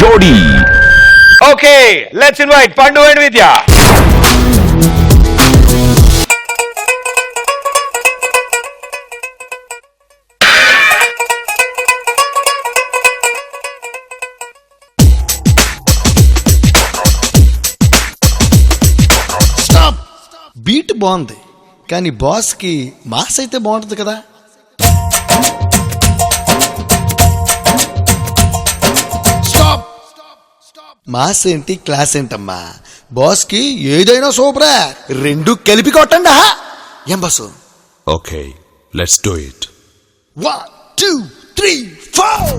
జోడీ. Okay let's invite Pandu and Vidya. Beat బాగుంది. కానీ బాస్కి మాస్ అయితే బాగుంటుంది కదా. మాస్ ఏంటి క్లాస్ ఏంటమ్మా? బాస్కి ఏదైనా సూపరా. రెండు కలిపి కొట్టండి? ఏం bus okay let's do it one two three four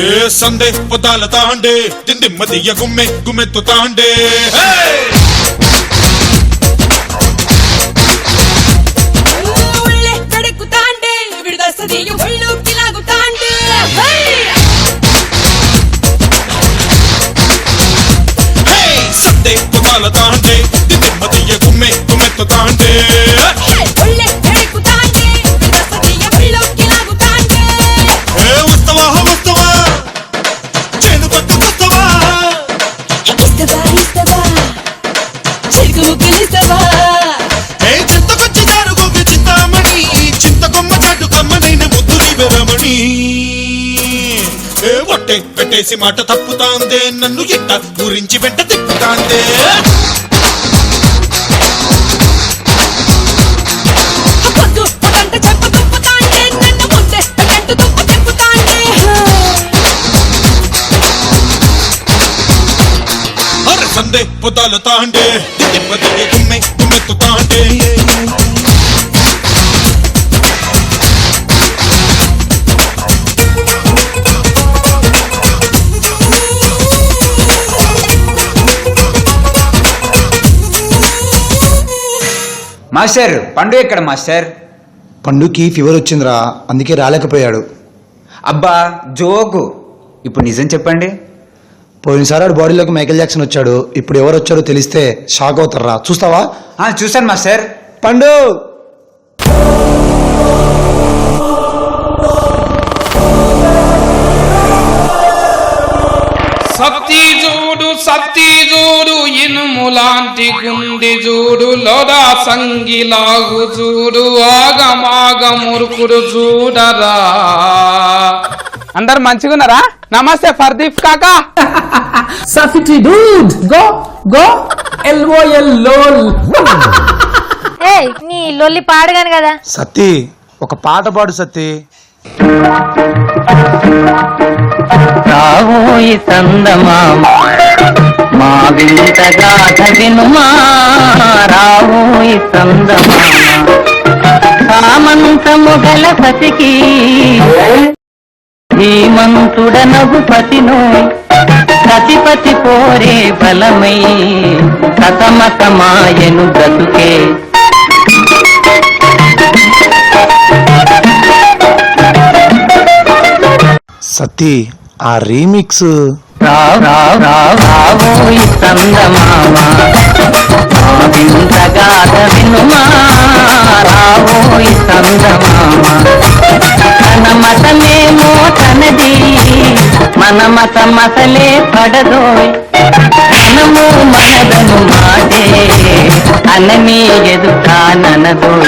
ఏ సందే పొదాల తాండే దిమ్మ గుమ్మె గుమ్మెత్తు తాండే హే! ఒట్టే పెట్టేసి మాట తప్పుతాందే నన్ను ఎట్ట గురించి వెంట తిప్పుతాందే? పొదంట చెప్ప తుప్పు తాండే. మాస్టర్ పండు ఎక్కడ మాస్టర్? పండుకి ఫీవర్ వచ్చిందిరా అందుకే రాలేకపోయాడు. అబ్బా జోకు ఇప్పుడు నిజం చెప్పండి. పోయినసారి ఆడు బాడీలోకి మైకేల్ జాక్సన్ వచ్చాడు. ఇప్పుడు ఎవరు వచ్చారో తెలిస్తే షాక్ అవుతారా చూస్తావా? ఆ, చూశాను మాస్టర్. పండు! సత్తి చూడు సత్తి చూడు ఇనుము లాంటి గుండి చూడు లోడా సంగిలాగు చూడు ఆగమాగ మురుకుడు చూడరా. అందరు మంచిగున్నారా? నమస్తే ఫర్దీప్ కాకా. Safety dude, go, go, LOL, lol. ఏ నీ లొల్లి పాడగాను కదా. సత్తి ఒక పాట పాడు సత్తి రావోయి సందమామ మా వింతగా వినుమా. రావోయి సందమామ సామంతము గల సతికి. ధీమంతుడనగు పతినో సతిపతి పోరే బలమై కథమతమాయను బ్రతుకే. సత్తి ఆ రీమిక్స్ రావ్ రావ్ రావ్ రావోయి వింతగాథ వినుమా రావోయి సందమామ తన మతమేమో తనది మన మత మతలే పడదోయ్. మనము మనదను మాటే అనని ఎదుటాననదోయ్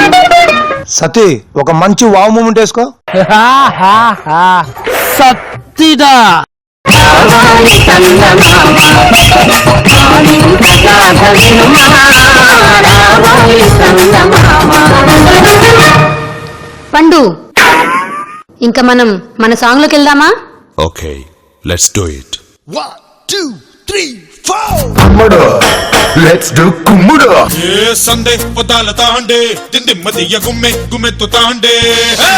సతీ ఒక మంచి వావ్ మూమెంట్ వేసుకో వినుమా పండు ఇంకా మనం మన సాంగ్లోకి వెళ్దామా okay let's do it one two three four కుమ్ముడు let's do కుమ్ముడు. ఏ సందే పొదాల తాండే దిమ్మ గుమ్మె గుమ్మెత్తు తాండే. హే!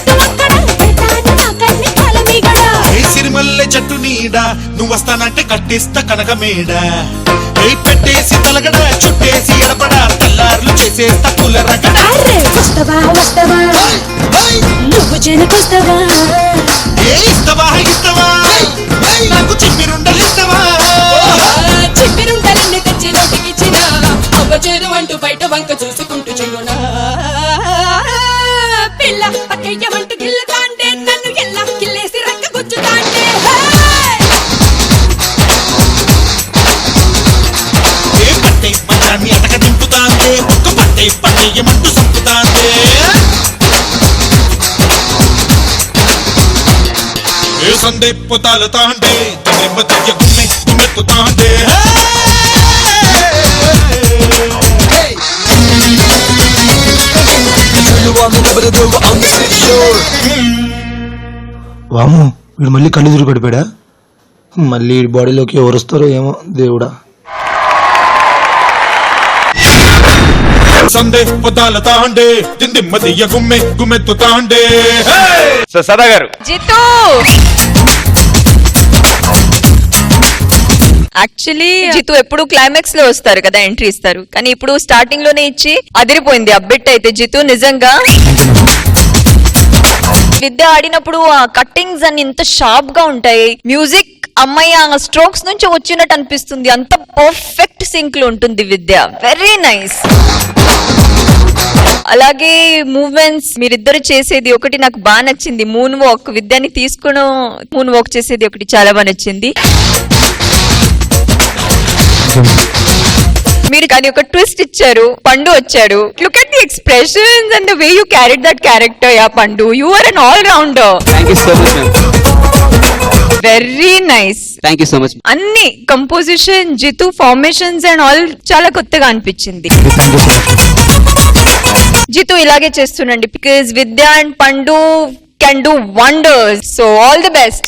పెడతాను నా కన్నె కాలమీగడా ఏ సిరిమల్లె చెట్టు నీడ నువ్వు వస్తానంటే కట్టిస్తా కనక మేడ. ఏ పెట్టేసి తలగడ చుట్టేసి ఎడపడ తెల్లార్లు చేసేస్తా పుల్ల రగడ అరే వస్తవా వస్తవా? నువ్వు జనకొస్తవా? ఏ ఇస్తవా ఇస్తవా? పట్టే పట్టేయమంటూ సంపుతాంటే ఏ సందే పొతాలు తాండే నెమ్మదియ గుమ్మె గుమ్మెత్తుతాండే వాము వీడు మళ్ళీ కళ్ళు తిరిగి పడిపోయాడా మళ్ళీ బాడీలోకి ఎవరు వస్తారో ఏమో దేవుడా. సందే పొతాల తాండే గుమ్మె గుమ్మెత్తుతాండే సో సదా గారు. జితూ! యాక్చువల్లీ జితు ఎప్పుడు క్లైమాక్స్లో వస్తారు కదా ఎంట్రీ ఇస్తారు. కానీ ఇప్పుడు స్టార్టింగ్లోనే ఇచ్చి అదిరిపోయింది అబ్బెట్ అయితే. జితు నిజంగా? విద్య ఆడినప్పుడు ఆ కట్టింగ్స్ అన్ని ఇంత షార్ప్గా ఉంటాయి. మ్యూజిక్ అమ్మాయి ఆ స్ట్రోక్స్ నుంచి వచ్చినట్టు అనిపిస్తుంది. అంత పర్ఫెక్ట్ సింక్లో ఉంటుంది విద్య. వెరీ నైస్ అలాగే మూవ్మెంట్స్ మీరిద్దరు చేసేది ఒకటి నాకు బాగా నచ్చింది. మూన్ వాక్ విద్యని తీసుకుని మూన్ వాక్ చేసేది ఒకటి చాలా బాగా నచ్చింది. మీరు కానీ ఒక ట్విస్ట్ ఇచ్చారు. పండు వచ్చాడు. Look at the expressions and way you carried that character yeah Pandu you are an all rounder thank you so much very nice thank you so much అన్ని composition Jitu formations and all చాలా కొత్తగా అనిపించింది. జితు ఇలాగే చేస్తుండండి. Because Vidya and Pandu can do wonders so all the best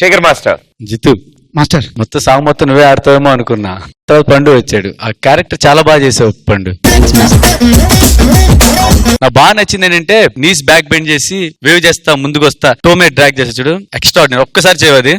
Shekhar master Jitu master. మొత్తం song మొత్తం నువ్వే ఆడతావేమో అనుకున్నా. తర్వాత పండు వచ్చాడు. ఆ క్యారెక్టర్ చాలా బాగా చేసావు పండు. నాకు బాగా నచ్చింది ఏంటంటే నీస్ బ్యాక్ బెండ్ చేసి వేవ్ చేస్తా ముందుకు వస్తా టోమే డ్రాగ్ చేస్తా చూడు. ఎక్స్ట్రా ఒక్కసారి చేయవది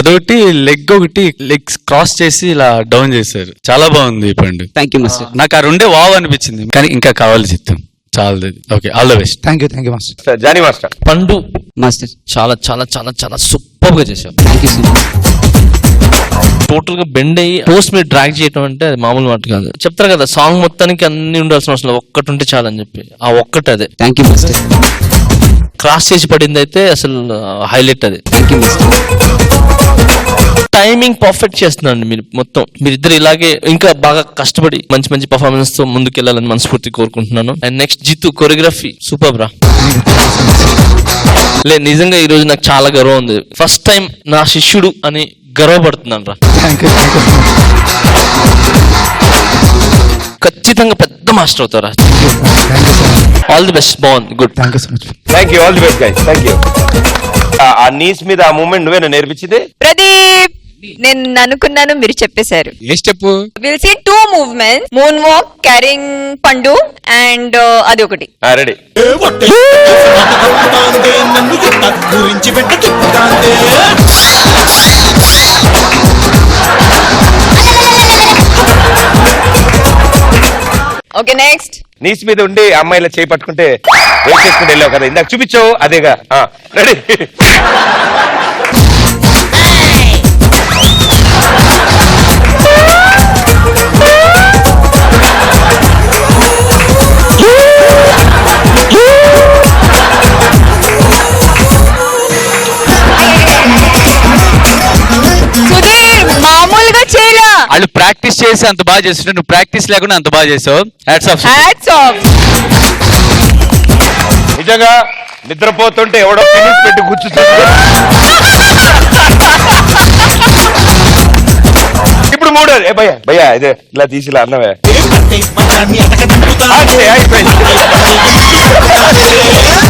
అదొకటి లెగ్ ఒకటి లెగ్స్ క్రాస్ చేసి ఇలా డౌన్ చేశారు. చాలా బాగుంది ఈ పండు. థ్యాంక్ యూ మాస్టర్ నాకు ఆ రెండే వావ్ అనిపించింది. కానీ ఇంకా కావాలి చిత్తం. చాలా okay all the best thank you thank you master Johnny master Pandu master చాలా చాలా చాలా చాలా సూపర్గా చేశావు. థ్యాంక్ యూ సో మచ్ టోటల్గా బెండ్ అయ్యి పోస్ట్ మీద డ్రాగ్ చేయడం అంటే అది మామూలు మాట కాదు. చెప్తారు కదా సాంగ్ మొత్తానికి అన్ని ఉండాల్సిన అవసరం లేదు. ఒక్కటి ఉంటే చాలని చెప్పి. ఆ ఒక్కటి అదే. థ్యాంక్ యూ మాస్టర్ క్రాస్ చేసి పడింది అయితే అసలు హైలైట్ అది. Thank you master timing perfect చేస్తున్నాండి మీరు మొత్తం. మీరిద్దరు ఇలాగే ఇంకా బాగా కష్టపడి మంచి మంచి పర్ఫార్మెన్స్తో ముందుకు వెళ్ళాలని మనస్ఫూర్తి కోరుకుంటున్నాను. And next Jitu choreography super రా. లే నిజంగా ఈ రోజు నాకు చాలా గర్వం ఉంది. ఫస్ట్ టైం నా శిష్యుడు అని గర్వపడుతున్నాను రా. ఖచ్చితంగా పెద్ద మాస్టర్ అవుతారా? ఆల్ ది బెస్ట్ బాగుంది good thank you so much thank you all the best guys thank you ఆ నీస్ మీద ఆ మూమెంట్ నువ్వేనా నేర్పించింది? ప్రదీప్ నేను అనుకున్నాను మీరు చెప్పేశారు. A step will see to movement moonwalk carrying Pandu and అది ఒకటి. రెడీ గురించి పెట్ట ఓకే నెక్స్ట్ నీస్ మీద ఉండి అమ్మాయిల చేయి పట్టుకుంటే వెయిట్ చేసుకుంటే వెళ్ళావు కదా? ఇందాక చూపించావు అదేగా. రెడీ. ప్రాక్టీస్ చేసి అంత బాగా చేస్తుంటే నువ్వు ప్రాక్టీస్ లేకుండా అంత బాగా చేసావు. హ్యాట్స్ ఆఫ్ హ్యాట్స్ ఆఫ్ నిజంగా నిద్రపోతుంటే ఎవడో ఫినిష్ పెట్టి కూర్చుంటుంది ఇప్పుడు మూడో. ఏ భయ్యా భయ్యా ఇదే ఇలా తీసి ఇలా అన్నవే. అయిపోయింది.